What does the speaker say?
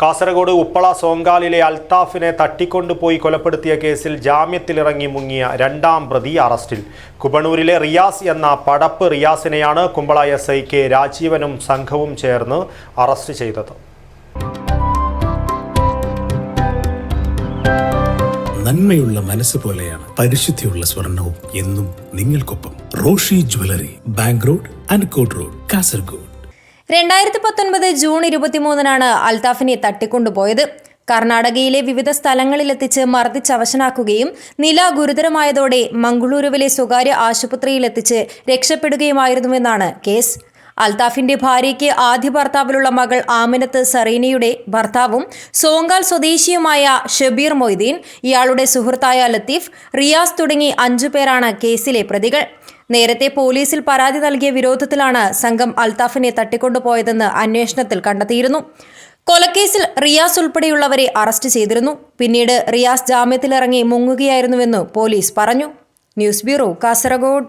കാസർഗോഡ് ഉപ്പള സോങ്കാലിലെ അൽത്താഫിനെ തട്ടിക്കൊണ്ടുപോയി കൊലപ്പെടുത്തിയ കേസിൽ ജാമ്യത്തിലിറങ്ങി മുങ്ങിയ രണ്ടാം പ്രതി അറസ്റ്റിൽ. കുബണൂരിലെ റിയാസ് എന്ന പടപ്പ് റിയാസിനെയാണ് കുമ്പള എസ് ഐ കെ രാജീവനും സംഘവും ചേർന്ന് അറസ്റ്റ് ചെയ്തത്. നന്മയുള്ള മനസ്സ് പോലെയാണ് പരിശുദ്ധിയുള്ള സ്വർണവും എന്നും നിങ്ങൾക്കൊപ്പം Roshi jewellery bank road Ankot road Kasaragod. രണ്ടായിരത്തി പത്തൊൻപത് ജൂൺ ഇരുപത്തിമൂന്നിനാണ് അൽതാഫിനെ തട്ടിക്കൊണ്ടുപോയത്. കർണാടകയിലെ വിവിധ സ്ഥലങ്ങളിലെത്തിച്ച് മർദ്ദിച്ചവശനാക്കുകയും നില ഗുരുതരമായതോടെ മംഗളൂരുവിലെ സ്വകാര്യ ആശുപത്രിയിലെത്തിച്ച് രക്ഷപ്പെടുകയുമായിരുന്നുവെന്നാണ് കേസ്. അൽത്താഫിന്റെ ഭാര്യയ്ക്ക് ആദ്യ ഭർത്താവിലുള്ള മകൾ ആമിനത്ത് സറീനയുടെ ഭർത്താവും സോങ്കാൽ സ്വദേശിയുമായ ഷബീർ മൊയ്തീൻ ഇയാളുടെ സുഹൃത്തായ ലത്തീഫ് റിയാസ് തുടങ്ങി അഞ്ചു പേരാണ് കേസിലെ പ്രതികൾ. നേരത്തെ പോലീസിൽ പരാതി നൽകിയ വിരോധത്തിലാണ് സംഘം അൽതാഫിനെ തട്ടിക്കൊണ്ടുപോയതെന്ന് അന്വേഷണത്തിൽ കണ്ടെത്തിയിരുന്നു. കൊലക്കേസിൽ റിയാസ് ഉൾപ്പെടെയുള്ളവരെ അറസ്റ്റ് ചെയ്തിരുന്നു. പിന്നീട് റിയാസ് ജാമ്യത്തിലിറങ്ങി മുങ്ങുകയായിരുന്നുവെന്ന് പോലീസ് പറഞ്ഞു. News bureau Kasaragod.